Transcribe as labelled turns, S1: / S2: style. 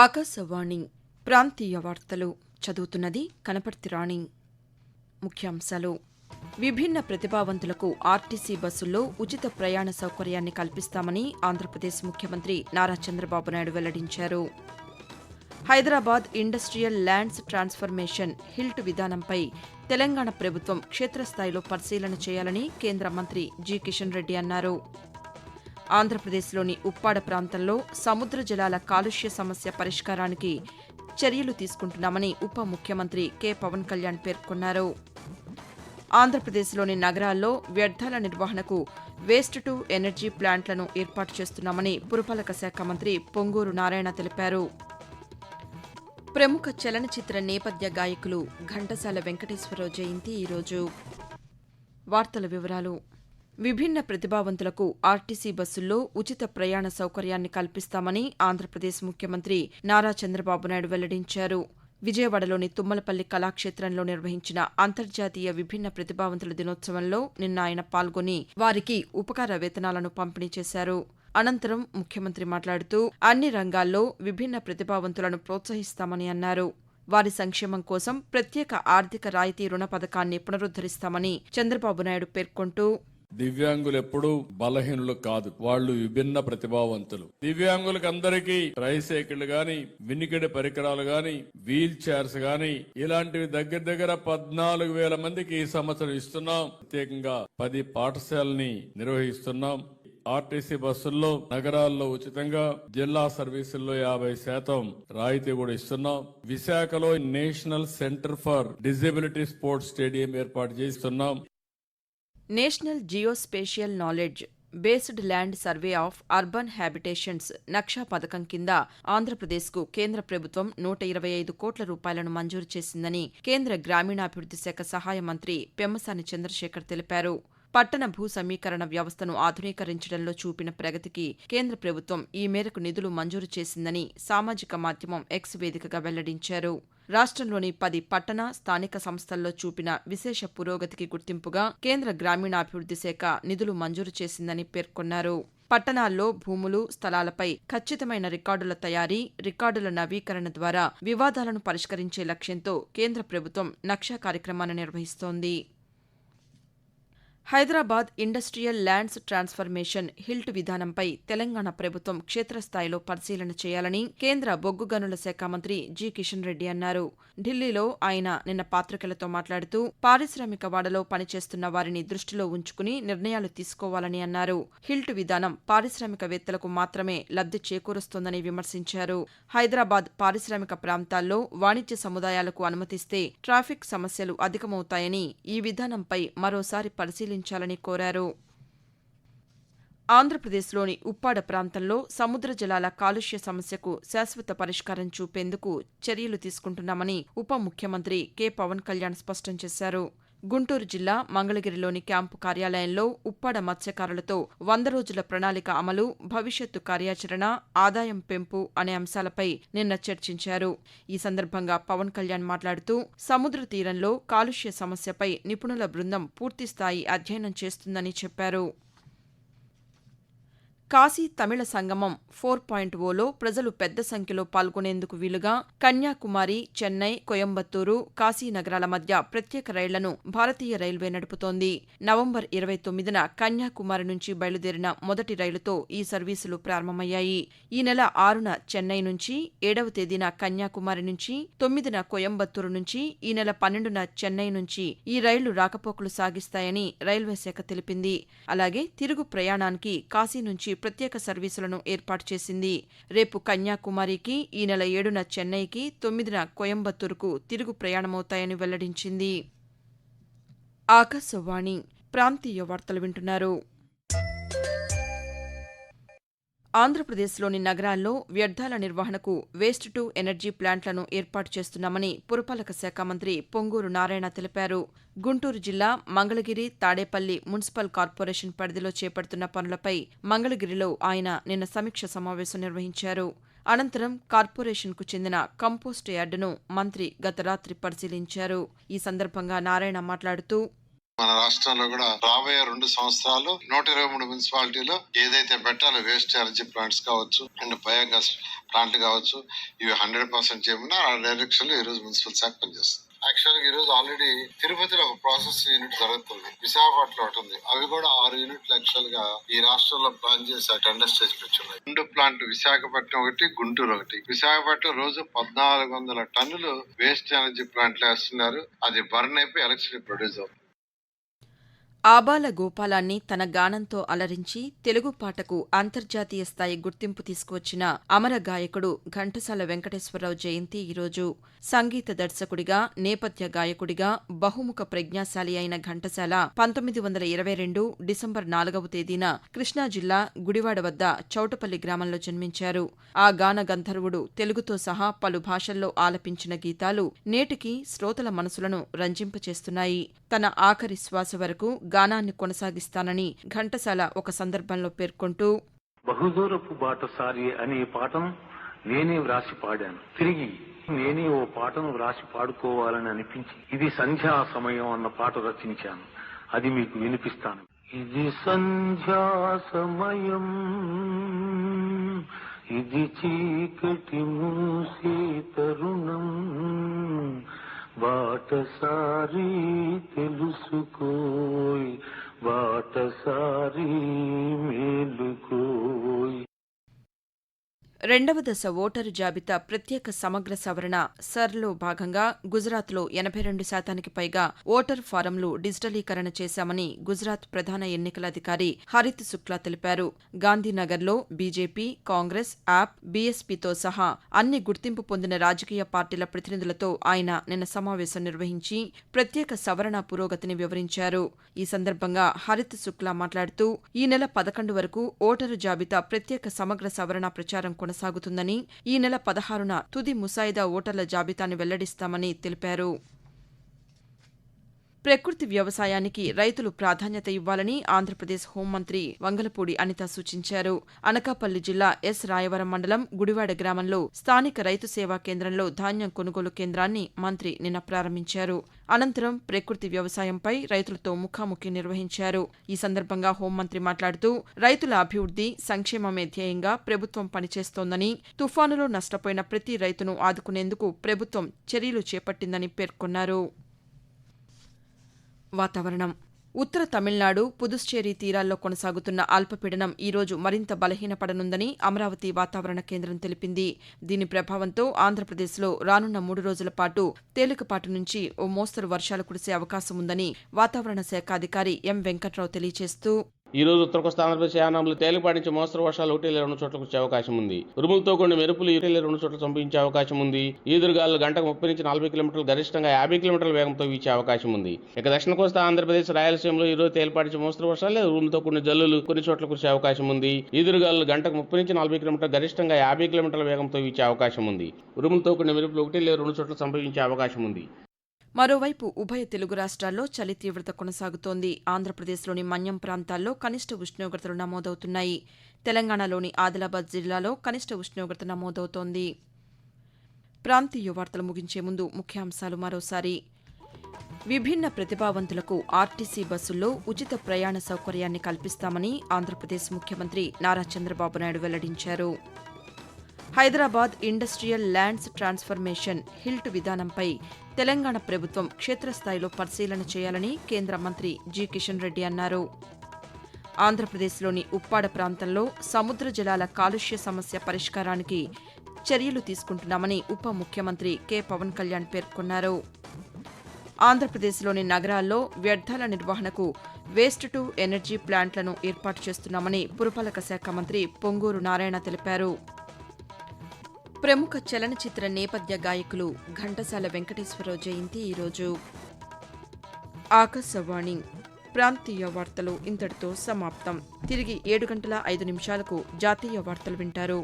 S1: ఆకాశవాణి ప్రాంతీయ వార్తలు చదువుతున్నది కనపర్తి రాణి ముఖ్యాంశాలు విభిన్న ప్రతిభావంతులకు ఆర్టీసీ బస్సుల్లో ఉచిత ప్రయాణ సౌకర్యాన్ని కల్పిస్తామని ఆంధ్రప్రదేశ్ ముఖ్యమంత్రి నారా చంద్రబాబు నాయుడు వెల్లడించారు Hyderabad industrial lands transformation HILT విధానంపై తెలంగాణ ప్రభుత్వం క్షేత్రస్థాయిలో పరిశీలన చేయాలని కేంద్ర మంత్రి జి కిషన్ రెడ్డి అన్నారు ఆంధ్రప్రదేశ్లోని ఉప్పాడ ప్రాంతంలో సముద్ర జలాల కాలుష్య సమస్య పరిష్కారానికి చర్యలు తీసుకుంటున్నామని ఉప ముఖ్యమంత్రి కె పవన్ కళ్యాణ్ పేర్కొన్నారు ఆంధ్రప్రదేశ్లోని నగరాల్లో వ్యర్థాల నిర్వహణకు వేస్ట్ టు ఎనర్జీ ప్లాంట్లను ఏర్పాటు చేస్తున్నామని పురపాలక శాఖ మంత్రి పొంగూరు నారాయణ తెలిపారు ప్రముఖ చలనచిత్ర నేపథ్య గాయకులు ఘంటసాల వెంకటేశ్వరరావు జయంతి ఈరోజు వార్తల వివరాలు విభిన్న ప్రతిభావంతులకు ఆర్టీసీ బస్సుల్లో ఉచిత ప్రయాణ సౌకర్యాన్ని కల్పిస్తామని ఆంధ్రప్రదేశ్ ముఖ్యమంత్రి నారా చంద్రబాబు నాయుడు వెల్లడించారు విజయవాడలోని తుమ్మలపల్లి కళాక్షేత్రంలో నిర్వహించిన అంతర్జాతీయ విభిన్న ప్రతిభావంతుల దినోత్సవంలో నిన్న ఆయన పాల్గొని వారికి ఉపకార వేతనాలను పంపిణీ చేశారు అనంతరం ముఖ్యమంత్రి మాట్లాడుతూ అన్ని రంగాల్లో విభిన్న ప్రతిభావంతులను ప్రోత్సహిస్తామని అన్నారు వారి సంక్షేమం కోసం ప్రత్యేక ఆర్థిక రాయితీ రుణ పథకాన్ని పునరుద్దరిస్తామని చంద్రబాబు నాయుడు పేర్కొంటూ దివ్యాంగులు ఎప్పుడూ బలహీనులు కాదు వాళ్ళు విభిన్న ప్రతిభావంతులు దివ్యాంగులకు అందరికీ ట్రైసైకిళ్లు గాని వినికిడి పరికరాలు గాని వీల్ చైర్స్ గాని ఇలాంటివి దగ్గర దగ్గర పద్నాలుగు వేల మందికి ఈ సంవత్సరం ఇస్తున్నాం ప్రత్యేకంగా పది పాఠశాలని నిర్వహిస్తున్నాం ఆర్టీసీ బస్సుల్లో నగరాల్లో ఉచితంగా జిల్లా సర్వీసుల్లో యాభై శాతం రాయితీ కూడా ఇస్తున్నాం విశాఖలో national centre for disability sports stadium ఏర్పాటు చేస్తున్నాం national geospatial knowledge based land survey of urban habitations Naksha పథకం కింద ఆంధ్రప్రదేశ్కు కేంద్ర ప్రభుత్వం నూట ఇరవై ఐదు కోట్ల రూపాయలను మంజూరు చేసిందని కేంద్ర గ్రామీణాభివృద్ది శాఖ సహాయ మంత్రి పెమ్మసాని చంద్రశేఖర్ తెలిపారు పట్టణ భూ సమీకరణ వ్యవస్థను ఆధునీకరించడంలో చూపిన ప్రగతికి కేంద్ర ప్రభుత్వం ఈ మేరకు నిధులు మంజూరు చేసిందని సామాజిక మాధ్యమం ఎక్స్ వేదికగా వెల్లడించారు రాష్టంలోని పది పట్టణ స్థానిక సంస్థల్లో చూపిన విశేష పురోగతికి గుర్తింపుగా కేంద్ర గ్రామీణాభివృద్ది శాఖ నిధులు మంజూరు చేసిందని పేర్కొన్నారు పట్టణాల్లో భూములు స్థలాలపై ఖచ్చితమైన రికార్డుల తయారీ రికార్డుల నవీకరణ ద్వారా వివాదాలను పరిష్కరించే లక్ష్యంతో కేంద్ర ప్రభుత్వం నక్షా కార్యక్రమాన్ని నిర్వహిస్తోంది Hyderabad industrial lands transformation HILT విధానంపై తెలంగాణ ప్రభుత్వం క్షేత్రస్థాయిలో పరిశీలన చేయాలని కేంద్ర బొగ్గు గనుల శాఖ మంత్రి జి కిషన్ రెడ్డి అన్నారు ఢిల్లీలో ఆయన నిన్న పాతికేయులతో మాట్లాడుతూ పారిశ్రామిక వాడలో పనిచేస్తున్న వారిని దృష్టిలో ఉంచుకుని నిర్ణయాలు తీసుకోవాలని అన్నారు హిల్ట్ విధానం పారిశ్రామికవేత్తలకు మాత్రమే లబ్ధి చేకూరుస్తోందని విమర్శించారు హైదరాబాద్ పారిశ్రామిక ప్రాంతాల్లో వాణిజ్య సముదాయాలకు అనుమతిస్తే ట్రాఫిక్ సమస్యలు అధికమవుతాయని ఈ విధానంపై మరోసారి పరిశీలి పరిశీలించాలని కోరారు ఆంధ్రప్రదేశ్లోని ఉప్పాడ ప్రాంతంలో సముద్ర జలాల కాలుష్య సమస్యకు శాశ్వత పరిష్కారం చూపేందుకు చర్యలు తీసుకుంటున్నామని ఉప ముఖ్యమంత్రి కె పవన్ కళ్యాణ్ స్పష్టం చేశారు గుంటూరు జిల్లా మంగళగిరిలోని క్యాంపు కార్యాలయంలో ఉప్పాడ మత్స్యకారులతో వంద రోజుల ప్రణాళిక అమలు భవిష్యత్తు కార్యాచరణ ఆదాయం పెంపు అనే అంశాలపై నిన్న చర్చించారు ఈ సందర్భంగా పవన్ కళ్యాణ్ మాట్లాడుతూ సముద్ర తీరంలో కాలుష్య సమస్యపై నిపుణుల బృందం పూర్తిస్థాయి అధ్యయనం చేస్తుందని చెప్పారు కాశీ తమిళ సంగమం ఫోర్ పాయింట్ ఓలో ప్రజలు పెద్ద సంఖ్యలో పాల్గొనేందుకు వీలుగా కన్యాకుమారి చెన్నై కోయంబత్తూరు కాశీ నగరాల మధ్య ప్రత్యేక రైళ్లను భారతీయ రైల్వే నడుపుతోంది నవంబర్ ఇరవై తొమ్మిదిన కన్యాకుమారి నుంచి బయలుదేరిన మొదటి రైలుతో ఈ సర్వీసులు ప్రారంభమయ్యాయి ఈ నెల ఆరున చెన్నై నుంచి ఏడవ తేదీన కన్యాకుమారి నుంచి తొమ్మిదిన కోయంబత్తూరు నుంచి ఈ నెల పన్నెండున చెన్నై నుంచి ఈ రైళ్లు రాకపోకలు సాగిస్తాయని రైల్వే శాఖ తెలిపింది అలాగే తిరుగు ప్రయాణానికి కాశీ నుంచి ప్రత్యేక సర్వీసులను ఏర్పాటు చేసింది రేపు కన్యాకుమారికి ఈ నెల ఏడున చెన్నైకి తొమ్మిదిన కోయంబత్తూరుకు తిరుగు ప్రయాణమవుతాయని వెల్లడించింది ఆకాశవాణి ప్రాంతీయ వార్తలు వింటున్నారు ఆంధ్రప్రదేశ్లోని నగరాల్లో వ్యర్థాల నిర్వహణకు వేస్ట్ టు ఎనర్జీ ప్లాంట్లను ఏర్పాటు చేస్తున్నామని పురపాలక శాఖ మంత్రి పొంగూరు నారాయణ తెలిపారు గుంటూరు జిల్లా మంగళగిరి తాడేపల్లి మున్సిపల్ కార్పొరేషన్ పరిధిలో చేపడుతున్న పనులపై మంగళగిరిలో ఆయన నిన్న సమీక్ష సమావేశం నిర్వహించారు అనంతరం కార్పొరేషన్కు చెందిన కంపోస్ట్ యార్డును మంత్రి గత రాత్రి పరిశీలించారు ఈ సందర్భంగా నారాయణ మాట్లాడుతూ మన రాష్ట్రంలో కూడా రాబోయే రెండు సంవత్సరాలు నూట ఇరవై మూడు మున్సిపాలిటీలో ఏదైతే పెట్టాలో వేస్ట్ ఎనర్జీ ప్లాంట్స్ కావచ్చు అండ్ బయోగ్యాస్ ప్లాంట్ కావచ్చు ఇవి హండ్రెడ్ పర్సెంట్ చేయమని ఆ డైరెక్షన్ లో రోజు మున్సిపల్ శాఖ పనిచేస్తుంది యాక్చువల్ గా ఈరోజు ఆల్రెడీ తిరుపతిలో ఒక ప్రాసెస్ యూనిట్ జరుగుతుంది విశాఖపట్నం ఒకటి ఉంది అవి కూడా ఆరు యూనిట్లు యాక్చువల్ గా ఈ రాష్ట్రంలో ప్లాన్ చేసి టెండర్ స్టేజ్ పెంచున్నాయి రెండు ప్లాంట్ విశాఖపట్నం ఒకటి గుంటూరు ఒకటి విశాఖపట్నం రోజు పద్నాలుగు వందల టన్నులు వేస్ట్ ఎనర్జీ ప్లాంట్లు వేస్తున్నారు అది బర్న్ అయిపోయి ఎలక్ట్రిసిటీ ప్రొడ్యూస్ అవుతుంది ఆబాల గోపాలాన్ని తన గానంతో అలరించి తెలుగు పాటకు అంతర్జాతీయ స్థాయి గుర్తింపు తీసుకువచ్చిన అమర గాయకుడు ఘంటసాల వెంకటేశ్వరరావు జయంతి ఈరోజు సంగీత దర్శకుడిగా నేపథ్య గాయకుడిగా బహుముఖ ప్రజ్ఞాశాలి అయిన ఘంటసాల పంతొమ్మిది వందల ఇరవై రెండు డిసెంబర్ నాలుగవ తేదీన కృష్ణా జిల్లా గుడివాడ వద్ద చౌటపల్లి గ్రామంలో జన్మించారు ఆ గాన గంధర్వుడు తెలుగుతో సహా పలు భాషల్లో ఆలపించిన గీతాలు నేటికి శ్రోతల మనసులను రంజింపచేస్తున్నాయి తన ఆఖరి శ్వాస వరకు గానాన్ని కొనసాగిస్తానని ఘంటసాల ఒక సందర్భంలో పేర్కొంటూ బహుదూరపు బాటసారి అనే పాఠం నేనే వ్రాసి పాడాను తిరిగి నేనే ఓ పాటను వ్రాసి పాడుకోవాలని అనిపించి ఇది సంధ్యా సమయం అన్న పాట రచించాను అది మీకు వినిపిస్తాను ఇది సంధ్యా సమయం ఇది చీకటి మూసి తరుణం वाट सारी తెలుసుకోయ్ వాట సారీ మేలుకోయ్ రెండవ దశ ఓటరు జాబితా ప్రత్యేక సమగ్ర సవరణ సర్లో భాగంగా గుజరాత్లో ఎనభై రెండు శాతానికి పైగా ఓటర్ ఫారంలు డిజిటలీకరణ చేశామని గుజరాత్ ప్రధాన ఎన్నికల అధికారి హరిత్ శుక్లా తెలిపారు గాంధీనగర్లో బీజేపీ కాంగ్రెస్ యాప్ బీఎస్పీతో సహా అన్ని గుర్తింపు పొందిన రాజకీయ పార్టీల ప్రతినిధులతో ఆయన నిన్న సమావేశం నిర్వహించి ప్రత్యేక సవరణ పురోగతిని వివరించారు ఈ సందర్భంగా హరిత్ శుక్లా మాట్లాడుతూ ఈ నెల పదకొండు వరకు ఓటరు జాబితా ప్రత్యేక సమగ్ర సవరణ ప్రచారం కొనసాగుతుందని ఈ నెల పదహారున తుది ముసాయిదా ఓటర్ల జాబితాను వెల్లడిస్తామని తెలిపారు ప్రకృతి వ్యవసాయానికి రైతులు ప్రాధాన్యత ఇవ్వాలని ఆంధ్రప్రదేశ్ హోంమంత్రి వంగలపూడి అనిత సూచించారు అనకాపల్లి జిల్లా ఎస్ రాయవరం మండలం గుడివాడ గ్రామంలో స్థానిక రైతు సేవా కేంద్రంలో ధాన్యం కొనుగోలు కేంద్రాన్ని మంత్రి నిన్న ప్రారంభించారు అనంతరం ప్రకృతి వ్యవసాయంపై రైతులతో ముఖాముఖి నిర్వహించారు ఈ సందర్భంగా హోంమంత్రి మాట్లాడుతూ రైతుల అభివృద్ది సంక్షేమమే ధ్యేయంగా ప్రభుత్వం పనిచేస్తోందని తుఫానులో నష్టపోయిన ప్రతి రైతును ఆదుకునేందుకు ప్రభుత్వం చర్యలు చేపట్టిందని పేర్కొన్నారు వాతావరణం ఉత్తర తమిళనాడు పుదుచ్చేరి తీరాల్లో కొనసాగుతున్న అల్పపీడనం ఈరోజు మరింత బలహీనపడనుందని అమరావతి వాతావరణ కేంద్రం తెలిపింది దీని ప్రభావంతో ఆంధ్రప్రదేశ్లో రానున్న మూడు రోజుల పాటు తేలికపాటు నుంచి ఓ మోస్తరు వర్షాలు కురిసే అవకాశం ఉందని వాతావరణ శాఖ అధికారి ఎం వెంకట్రావు తెలియజేస్తూ ఈరోజు ఉత్తర కోస్తాంధ్ర ప్రదేశ్లో తేలిపాటి నుంచి మోస్తరు వర్షాలు ఒకటి రెండు చోట్ల వచ్చే అవకాశం ఉంది ఉరుములతో కొన్ని మెరుపులు ఇరవై రెండు చోట్ల సంపించే అవకాశం ఉంది ఈదురుగాలు గంటకు ముప్పై నుంచి నలభై కిలోమీటర్లు గరిష్టంగా యాభై కిలోమీటర్ల వేగంతో వీచే అవకాశం ఉంది ఇక దక్షిణ కోస్తా ఆంధ్రప్రదేశ్ రాయలసీమలో ఈ రోజు తేలిపాటి నుంచి మోస్తరు వర్షాలు లేదా ఉరుములతో కొన్ని జల్లులు కొన్ని చోట్ల కురిసే అవకాశం ఉంది ఈదురుగాలు గంటకు ముప్పై నుంచి నలభై కిలోమీటర్ల గరిష్టంగా యాభై కిలోమీటర్ల వేగంతో వీచే అవకాశం ఉంది ఉరుములతో కొన్ని మెరుపులు ఒకటి లేదా రెండు చోట్ల సంభవించే అవకాశం ఉంది మరోవైపు ఉభయ తెలుగు రాష్ట్రాల్లో చలి తీవ్రత కొనసాగుతోంది ఆంధ్రప్రదేశ్లోని మన్యం ప్రాంతాల్లో కనిష్ట ఉష్ణోగ్రతలు నమోదవుతున్నాయి తెలంగాణలోని ఆదిలాబాద్ జిల్లాలో కనిష్ట ఉష్ణోగ్రత నమోదవుతోంది ప్రాంతీయ వార్తలు ముగించే ముందు ముఖ్యాంశాలు మరోసారి విభిన్న ప్రతిభావంతులకు ఆర్టీసీ బస్సుల్లో ఉచిత ప్రయాణ సౌకర్యాన్ని కల్పిస్తామని ఆంధ్రప్రదేశ్ ముఖ్యమంత్రి నారా చంద్రబాబు నాయుడు వెల్లడించారు Hyderabad industrial lands transformation HILT విధానంపై తెలంగాణ ప్రభుత్వం క్షేత్రస్థాయిలో పరిశీలన చేయాలని కేంద్ర మంత్రి జి కిషన్ రెడ్డి అన్నారు ఆంధ్రప్రదేశ్లోని ఉప్పాడ ప్రాంతంలో సముద్ర జలాల కాలుష్య సమస్య పరిష్కారానికి చర్యలు తీసుకుంటున్నామని ఉప ముఖ్యమంత్రి కె పవన్ కళ్యాణ్ పేర్కొన్నారు ఆంధ్రప్రదేశ్లోని నగరాల్లో వ్యర్థాల నిర్వహణకు వేస్ట్ టు ఎనర్జీ ప్లాంట్లను ఏర్పాటు చేస్తున్నామని పురపాలక శాఖ మంత్రి పొంగూరు నారాయణ తెలిపారు ప్రముఖ చలనచిత్ర నేపథ్య గాయకులు ఘంటసాల వెంకటేశ్వరరావు జయంతి ఈరోజు ఆకాశవాణి ప్రాంతీయ వార్తలు ఇంతటితో సమాప్తం తిరిగి ఏడు గంటల ఐదు నిమిషాలకు జాతీయ వార్తలు వింటారు